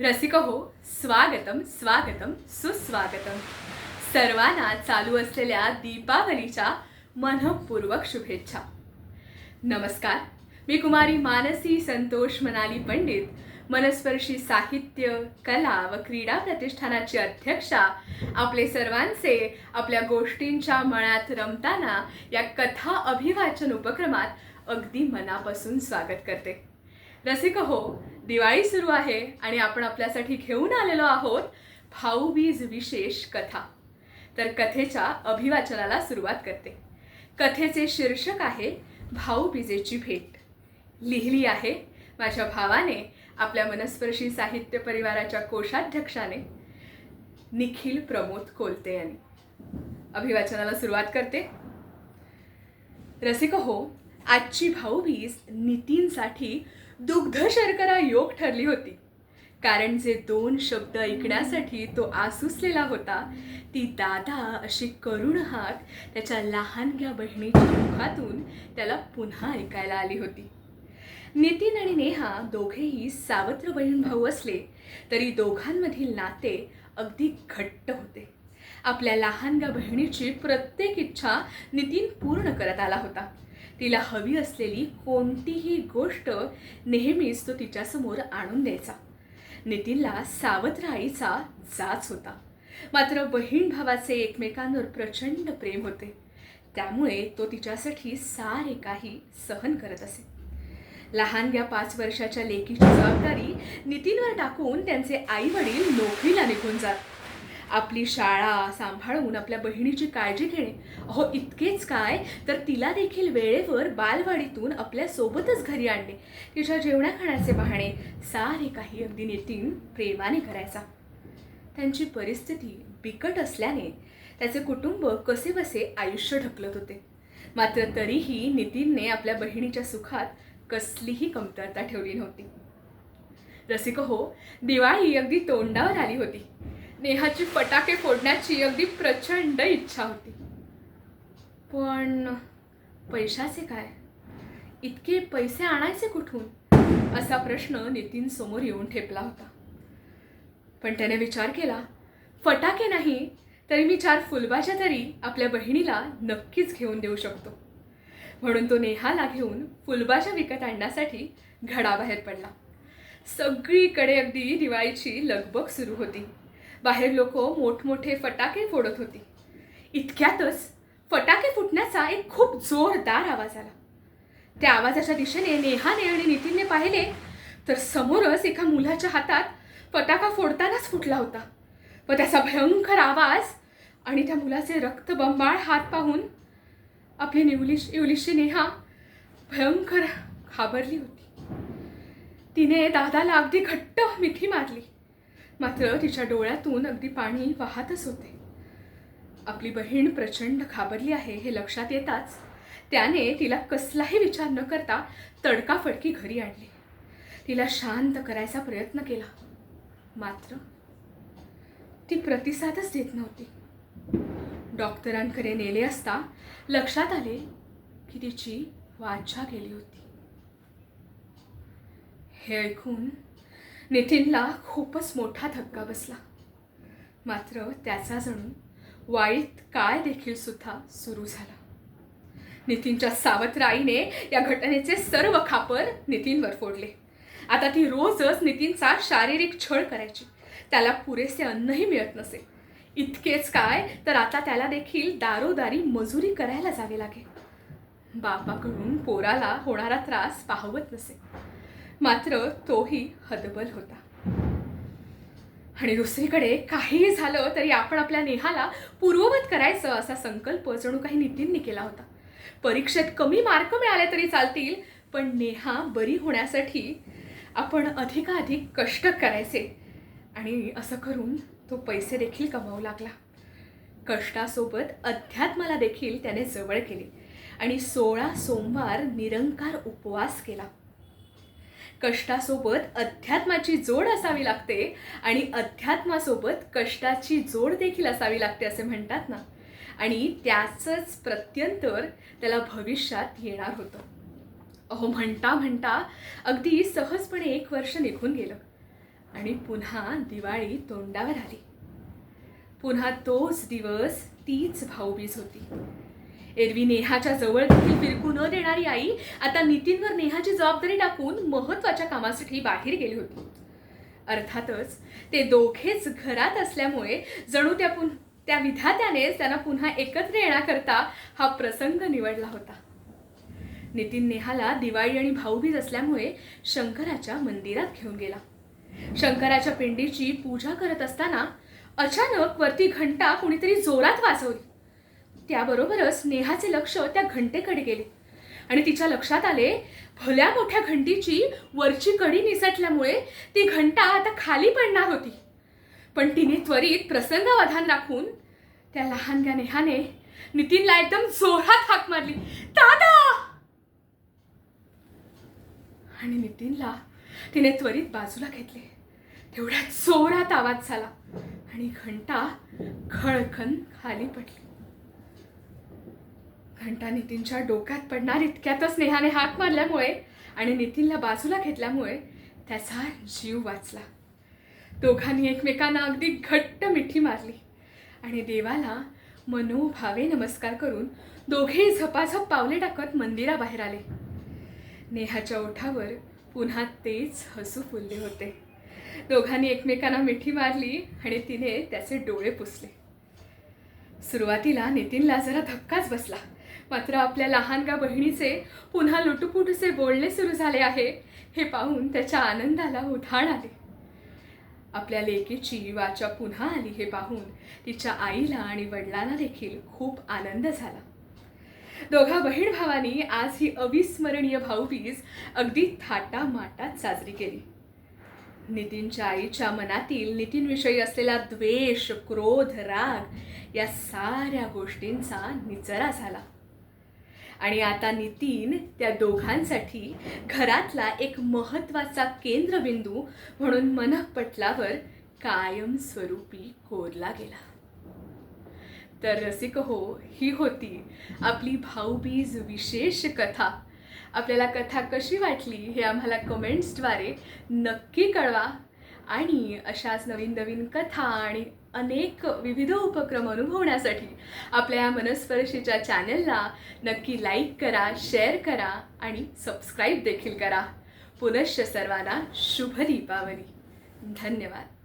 रसिक हो स्वागतम स्वागतम सुस्वागतम. सर्वांना चालू असलेल्या दीपावलीच्या मनपूर्वक शुभेच्छा. नमस्कार मी कुमारी मानसी संतोष मनाली पंडित. मनस्पर्शी साहित्य कला व क्रीडा प्रतिष्ठानाची अध्यक्षा आपले सर्वांचे आपल्या गोष्टींच्या मळ्यात रमताना या कथा अभिवाचन उपक्रमात अगदी मनापासून स्वागत करते. रसिक हो दिवाळी सुरू आहे आणि आपण आपल्यासाठी घेऊन आलेलो आहोत भाऊबीज विशेष कथा. तर कथेच्या अभिवाचनाला सुरुवात करते. कथेचे शीर्षक आहे भाऊबीजेची भेट. लिहिली आहे माझ्या भावाने आपल्या मनस्पर्शी साहित्य परिवाराच्या कोषाध्यक्षाने निखिल प्रमोद कोलते यांनी अभिवाचनाला सुरुवात करते. रसिक हो आजची भाऊबीज नितीनसाठी दुग्ध शर्करा योग ठरली होती. कारण जे दोन शब्द ऐकण्यासाठी तो आसुसलेला होता ती दादा अशी करुण हात त्याच्या लहानग्या बहिणीच्या मुखातून त्याला पुन्हा ऐकायला आली होती. नितीन आणि नेहा दोघेही सावत्र बहीण भाऊ असले तरी दोघांमधील नाते अगदी घट्ट होते. आपल्या लहानग्या बहिणीची प्रत्येक इच्छा नितीन पूर्ण करत आला होता. तिला हवी असलेली कोणतीही गोष्ट नेहमीच तो तिच्यासमोर आणून द्यायचा. नितीनला सावत्र आईचा जाच होता. मात्र बहीण भावाचे एकमेकांवर प्रचंड प्रेम होते. त्यामुळे तो तिच्यासाठी सारे काही सहन करत असे. लहानग्या पाच वर्षाच्या लेकीची जबाबदारी नितीनवर टाकून त्यांचे आई वडील नोकरीला निघून जात. आपली शाळा सांभाळून आपल्या बहिणीची काळजी घेणे. अहो इतकेच काय? तर तिला देखील वेळेवर बालवाडीतून आपल्या सोबतच घरी आणणे. तिच्या जेवणा खाण्याचे पाहणे सारे काही अगदी नितीन प्रेमाने करायचा. त्यांची परिस्थिती बिकट असल्याने त्याचे कुटुंब कसे बसे आयुष्य ढकलत होते. मात्र तरीही नितीनने आपल्या बहिणीच्या सुखात कसलीही कमतरता ठेवली नव्हती. रसिक हो दिवाळी अगदी तोंडावर आली होती. नेहाची फटाके फोडण्याची अगदी प्रचंड इच्छा होती. पण पैशाचे काय? इतके पैसे आणायचे कुठून? असा प्रश्न नितीन समोर येऊन ठेपला होता. पण त्याने विचार केला फटाके नाही तरी मी चार फुलबाच्या तरी आपल्या बहिणीला नक्कीच घेऊन देऊ शकतो. म्हणून तो नेहाला घेऊन फुलबाज्या विकत आणण्यासाठी घडाबाहेर पडला. सगळीकडे अगदी दिवाळीची लगबग सुरू होती. बाहेर लोक मोठमोठे फटाके फोडत होती. इतक्यातच फटाके फुटण्याचा एक खूप जोरदार आवाज आला. त्या आवाजाच्या दिशेने नेहाने आणि नितीनने पाहिले तर समोरच एका मुलाच्या हातात फटाका फोडतानाच फुटला होता. व त्याचा भयंकर आवाज आणि त्या मुलाचे रक्तबंबाळ हात पाहून आपली निवलिश इवलिशी नेहा भयंकर घाबरली होती. तिने दादाला अगदी घट्ट मिठी मारली. मात्र तिच्या डोळ्यातून अगदी पाणी वाहतच होते. आपली बहीण प्रचंड घाबरली आहे हे लक्षात येताच त्याने तिला कसलाही विचार न करता तडकाफडकी घरी आणली. तिला शांत करायचा प्रयत्न केला. मात्र ती प्रतिसादच देत नव्हती. डॉक्टरांकडे नेले असता लक्षात आले की तिची वाचा गेली होती. हे ऐकून नितीनला खूपच मोठा धक्का बसला. मात्र त्याचा जणू वाईट काय देखील सुद्धा सुरू झाला. नितीनच्या सावत्र आईने या घटनेचे सर्व खापर नितीनवर फोडले. आता ती रोजच नितीनचा शारीरिक छळ करायची. त्याला पुरेसे अन्नही मिळत नसे. इतकेच काय तर आता त्याला देखील दारोदारी मजुरी करायला जावे लागे बापाकडून पोराला होणारा त्रास पाहवत नसे. मात्र तोही हतबल होता. आणि दुसरीकडे काहीही झालं तरी आपण आपल्या नेहाला पूर्ववत करायचं असा संकल्प जणू काही नितीनने केला होता. परीक्षेत कमी मार्क मिळाले तरी चालतील पण नेहा बरी होण्यासाठी आपण अधिकाधिक कष्ट करायचे. आणि असं करून तो पैसे देखील कमावू लागला. कष्टासोबत अध्यात्माला देखील त्याने जवळ केले. आणि सोळा सोमवार निरंकार उपवास केला. कष्टासोबत अध्यात्माची जोड असावी लागते आणि अध्यात्मासोबत कष्टाची जोड देखील असावी लागते असे म्हणतात ना. आणि त्याचंच प्रत्यंतर त्याला भविष्यात येणार होतं. अहो म्हणता म्हणता अगदी सहजपणे एक वर्ष निघून गेलं आणि पुन्हा दिवाळी तोंडावर आली. पुन्हा तोच दिवस तीच भाऊबीज होती. एरवी नेहाच्या जवळ देखील फिरकू न देणारी आई आता नितीनवर नेहाची जबाबदारी टाकून महत्त्वाच्या कामासाठी बाहेर गेली होती. अर्थातच ते दोघेच घरात असल्यामुळे जणू त्या पुन त्या विधात्यानेच त्यांना पुन्हा एकत्र येण्याकरता हा प्रसंग निवडला होता. नितीन नेहाला दिवाळी आणि भाऊबीज असल्यामुळे शंकराच्या मंदिरात घेऊन गेला. शंकराच्या पिंडीची पूजा करत असताना अचानक वरती घंटा कुणीतरी जोरात वाजवली. त्याबरोबरच नेहाचे लक्ष त्या घंटेकडे गेले. आणि तिच्या लक्षात आले भल्या मोठ्या घंटीची वरची कडी निसटल्यामुळे ती घंटा आता खाली पडणार होती. पण तिने त्वरित प्रसंगावधान राखून त्या लहानग्या नेहाने नितीनला एकदम जोरात हाक मारली दादा! आणि नितीनला तिने त्वरित बाजूला घेतले. तेवढ्यात जोरात आवाज झाला आणि घंटा खळखन खाली पडली. घंटा नितीनच्या डोक्यात पडणार इतक्यातच नेहाने हाक मारल्यामुळे आणि नितीनला बाजूला घेतल्यामुळे त्याचा जीव वाचला. दोघांनी एकमेकांना अगदी घट्ट मिठी मारली आणि देवाला मनोभावे नमस्कार करून दोघेही झपाझप पावले टाकत मंदिराबाहेर आले. नेहाच्या ओठावर पुन्हा तेच हसू फुलले होते. दोघांनी एकमेकांना मिठी मारली आणि तिने त्याचे डोळे पुसले. सुरुवातीला नितीनला जरा धक्काच बसला. मात्र आपल्या लहानगा बहिणीचे पुन्हा लुटुपुटूचे बोलणे सुरू झाले आहे. हे पाहून त्याच्या आनंदाला उधाण आले. आपल्या लेकीची वाचा पुन्हा आली हे पाहून तिच्या आईला आणि वडिलांना देखील खूप आनंद झाला. दोघा बहीण भावांनी आज ही अविस्मरणीय भाऊबीज अगदी थाटामाटात साजरी केली. नितीनच्या आईच्या मनातील नितीनविषयी असलेला द्वेष क्रोध राग या साऱ्या गोष्टींचा निचरा झाला. आणि आता नितीन त्या दोघांसाठी घरातला एक महत्त्वाचा केंद्रबिंदू म्हणून मनपटलावर कायमस्वरूपी कोरला गेला. तर रसिक हो ही होती आपली भाऊबीज विशेष कथा. आपल्याला कथा कशी वाटली हे आम्हाला कमेंट्सद्वारे नक्की कळवा. आणि अशाच नवीन नवीन कथा आणि अनेक विविध उपक्रम अनुभवण्यासाठी आपल्या या मनस्पर्शीच्या चॅनलला नक्की लाईक करा शेअर करा आणि सबस्क्राईब देखील करा. पुनश्च सर्वांना शुभ दीपावली. धन्यवाद.